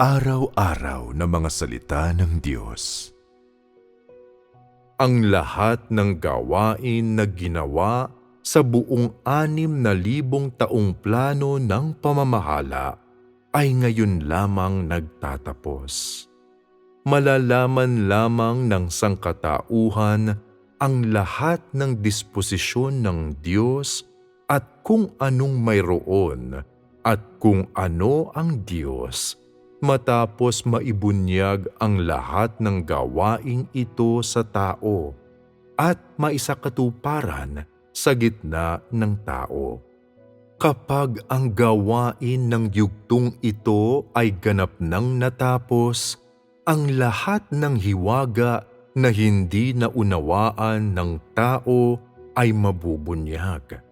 Araw-araw na mga salita ng Diyos. Ang lahat ng gawain na ginawa sa buong anim na libong taong plano ng pamamahala ay ngayon lamang nagtatapos. Malalaman lamang ng sangkatauhan ang lahat ng disposisyon ng Diyos at kung anong mayroon at kung ano ang Diyos matapos maibunyag ang lahat ng gawaing ito sa tao at maisakatuparan sa gitna ng tao. Kapag ang gawain ng yugtong ito ay ganap nang natapos, ang lahat ng hiwaga na hindi naunawaan ng tao ay mabubunyag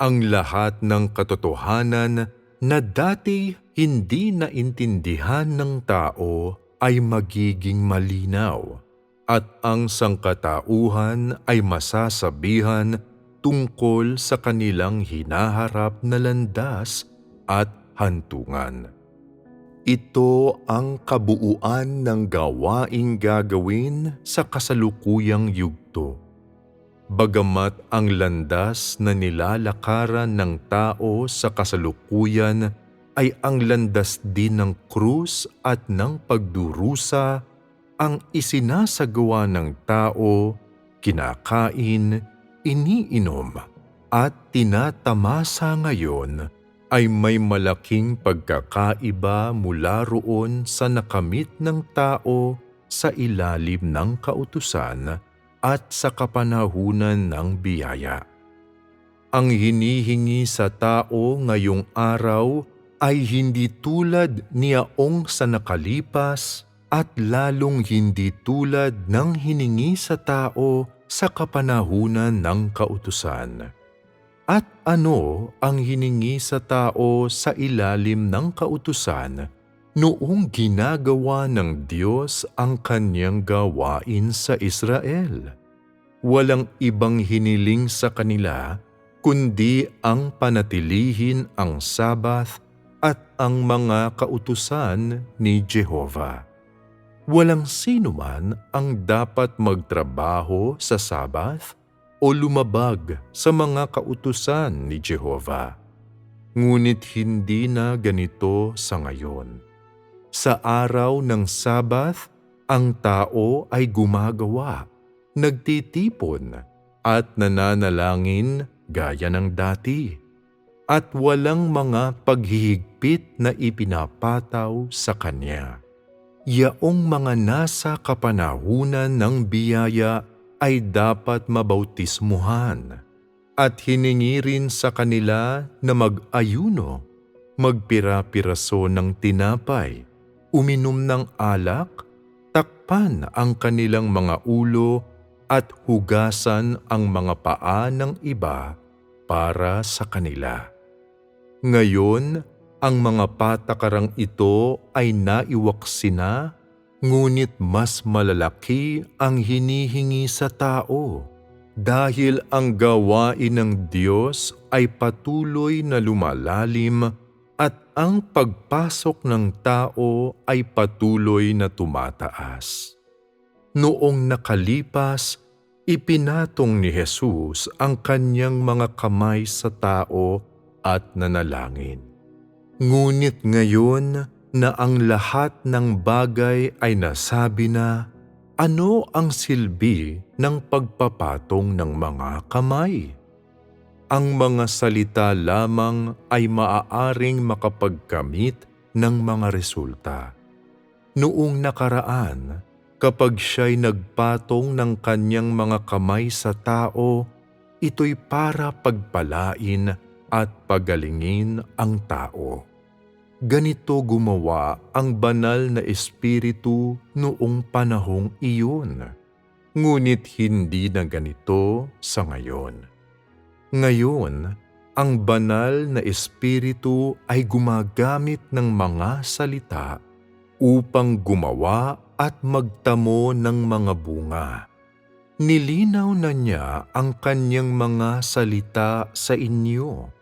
ang lahat ng katotohanan na dati hindi naintindihan ng tao ay magiging malinaw at ang sangkatauhan ay masasabihan tungkol sa kanilang hinaharap na landas at hantungan. Ito ang kabuuan ng gawaing gagawin sa kasalukuyang yugto bagamat ang landas na nilalakaran ng tao sa kasalukuyan ay ang landas din ng krus at ng pagdurusa, ang isinasagawa ng tao, kinakain, iniinom at tinatamasa ngayon ay may malaking pagkakaiba mula roon sa nakamit ng tao sa ilalim ng kautusan at sa kapanahunan ng biyaya. Ang hinihingi sa tao ngayong araw ay hindi tulad niyaong sa nakalipas at lalong hindi tulad ng hiningi sa tao sa kapanahunan ng kautusan. At ano ang hiningi sa tao sa ilalim ng kautusan noong ginagawa ng Diyos ang kanyang gawain sa Israel. Walang ibang hiniling sa kanila kundi ang panatilihin ang Sabath at ang mga kautusan ni Jehova. Walang sino man ang dapat magtrabaho sa Sabath o lumabag sa mga kautusan ni Jehova. Ngunit hindi na ganito sa ngayon sa araw ng Sabath, ang tao ay gumagawa, nagtitipon at nananalangin gaya ng dati. At walang mga paghihigpit na ipinapataw sa kanya. Yaong mga nasa kapanahunan ng biyaya ay dapat mabautismuhan at hiningi rin sa kanila na mag-ayuno, magpira-piraso ng tinapay, uminom ng alak, takpan ang kanilang mga ulo at hugasan ang mga paa ng iba para sa kanila. Ngayon, ang mga patakarang ito ay naiwaksina, ngunit mas malalaki ang hinihingi sa tao dahil ang gawain ng Diyos ay patuloy na lumalalim at ang pagpasok ng tao ay patuloy na tumataas. Noong nakalipas, ipinatong ni Jesus ang kanyang mga kamay sa tao at nanalangin. Ngunit ngayon na ang lahat ng bagay ay nasabi na, ano ang silbi ng pagpapatong ng mga kamay? ang mga salita lamang ay maaaring makapagkamit ng mga resulta. Noong nakaraan, kapag siya'y nagpatong ng kanyang mga kamay sa tao, ito'y para pagpalain at pagalingin ang tao. Ganito gumawa ang banal na espiritu noong panahong iyon. Ngunit hindi na ganito sa ngayon. Ngayon, ang banal na espiritu ay gumagamit ng mga salita upang gumawa at magtamo ng mga bunga. Nilinaw na niya ang kanyang mga salita sa inyo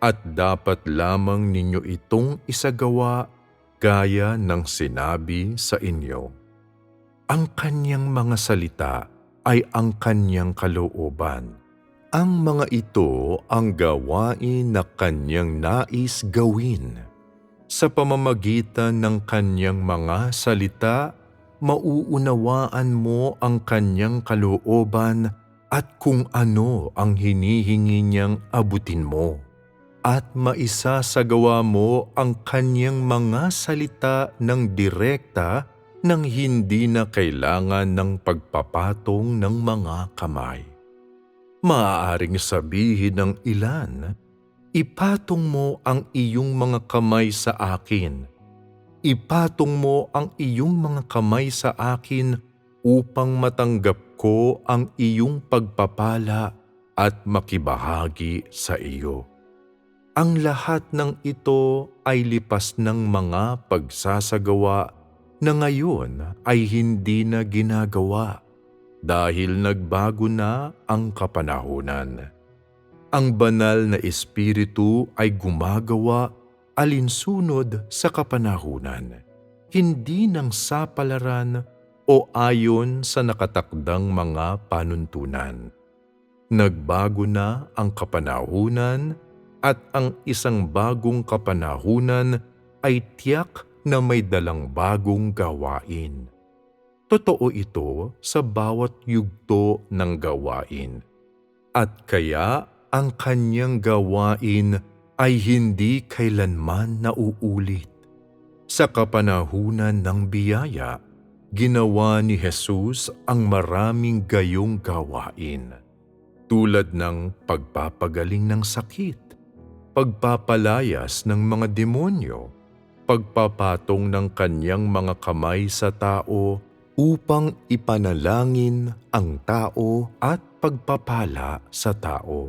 at dapat lamang ninyo itong isagawa gaya ng sinabi sa inyo. Ang kanyang mga salita ay ang kanyang kalooban. Ang mga ito ang gawain na kanyang nais gawin. Sa pamamagitan ng kanyang mga salita, mauunawaan mo ang kanyang kalooban at kung ano ang hinihingi niyang abutin mo. At maisasagawa mo ang kanyang mga salita ng direkta nang hindi na kailangan ng pagpapatong ng mga kamay. Maaaring sabihin ng ilan, ipatong mo ang iyong mga kamay sa akin. Ipatong mo ang iyong mga kamay sa akin upang matanggap ko ang iyong pagpapala at makibahagi sa iyo. Ang lahat ng ito ay lipas ng mga pagsasagawa na ngayon ay hindi na ginagawa dahil nagbago na ang kapanahunan. Ang banal na espiritu ay gumagawa alinsunod sa kapanahunan, hindi ng sapalaran o ayon sa nakatakdang mga panuntunan. Nagbago na ang kapanahunan at ang isang bagong kapanahunan ay tiyak na may dalang bagong gawain. Totoo ito sa bawat yugto ng gawain. At kaya ang kanyang gawain ay hindi kailanman nauulit. Sa kapanahunan ng biyaya, ginawa ni Jesus ang maraming gayong gawain. Tulad ng pagpapagaling ng sakit, pagpapalayas ng mga demonyo, pagpapatong ng kanyang mga kamay sa tao upang ipanalangin ang tao at pagpapala sa tao.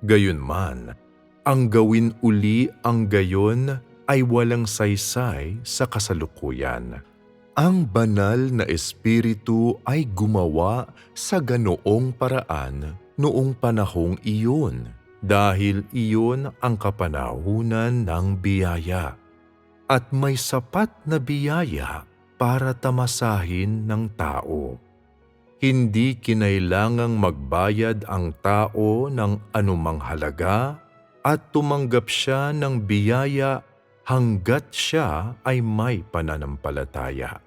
Gayunman, ang gawin uli ang gayon ay walang saysay sa kasalukuyan. Ang banal na espiritu ay gumawa sa ganoong paraan noong panahong iyon dahil iyon ang kapanahunan ng biyaya at may sapat na biyaya para tamasahin ng tao. Hindi kinailangang magbayad ang tao ng anumang halaga at tumanggap siya ng biyaya hanggat siya ay may pananampalataya.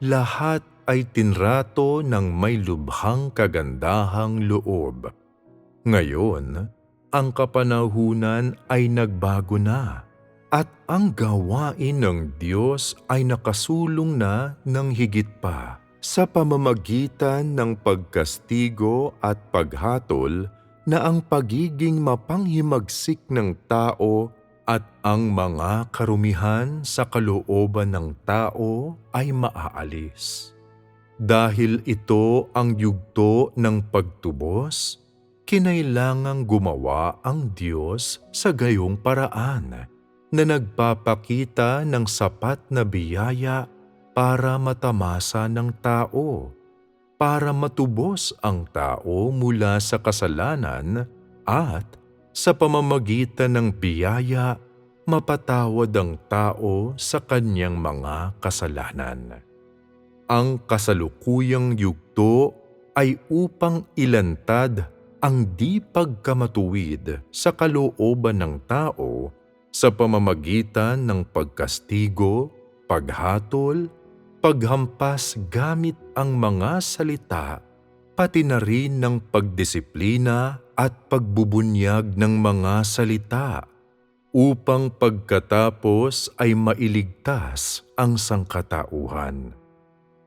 Lahat ay tinrato ng may lubhang kagandahang loob. Ngayon, ang kapanahunan ay nagbago na at ang gawain ng Diyos ay nakasulong na ng higit pa sa pamamagitan ng pagkastigo at paghatol na ang pagiging mapanghimagsik ng tao at ang mga karumihan sa kalooban ng tao ay maaalis. Dahil ito ang yugto ng pagtubos, kinailangang gumawa ang Diyos sa gayong paraan na nagpapakita ng sapat na biyaya para matamasa ng tao, para matubos ang tao mula sa kasalanan at sa pamamagitan ng biyaya mapatawad ang tao sa kanyang mga kasalanan. Ang kasalukuyang yugto ay upang ilantad ang di pagkamatuwid sa kalooban ng tao sa pamamagitan ng pagkastigo, paghatol, paghampas gamit ang mga salita, pati na rin ng pagdisiplina at pagbubunyag ng mga salita upang pagkatapos ay mailigtas ang sangkatauhan.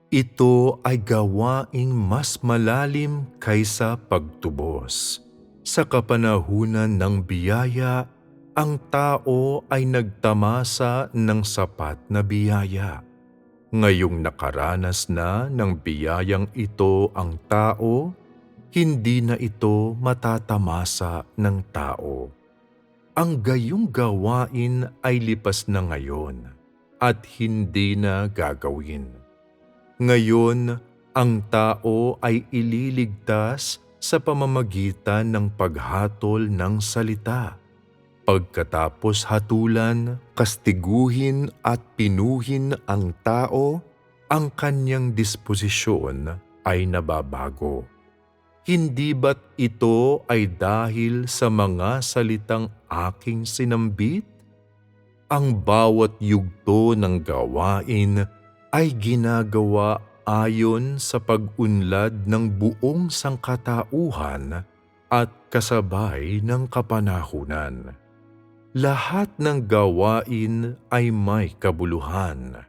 Ito ay gawaing mas malalim kaysa pagtubos. Sa kapanahunan ng biyaya ang tao ay nagtamasa ng sapat na biyaya. Ngayong nakaranas na ng biyayang ito ang tao, hindi na ito matatamasa ng tao. Ang gayong gawain ay lipas na ngayon at hindi na gagawin. Ngayon, ang tao ay ililigtas sa pamamagitan ng paghatol ng salita Pagkatapos hatulan, kastiguhin at pinuhin ang tao, ang kanyang disposisyon ay nababago. Hindi ba't ito ay dahil sa mga salitang aking sinambit? Ang bawat yugto ng gawain ay ginagawa ayon sa pag-unlad ng buong sangkatauhan at kasabay ng kapanahunan. Lahat ng gawain ay may kabuluhan.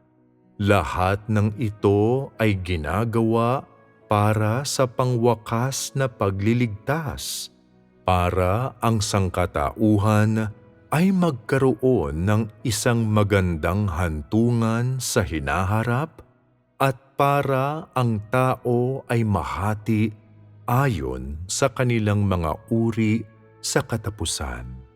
Lahat ng ito ay ginagawa para sa pangwakas na pagliligtas, para ang sangkatauhan ay magkaroon ng isang magandang hantungan sa hinaharap at para ang tao ay mahati ayon sa kanilang mga uri sa katapusan.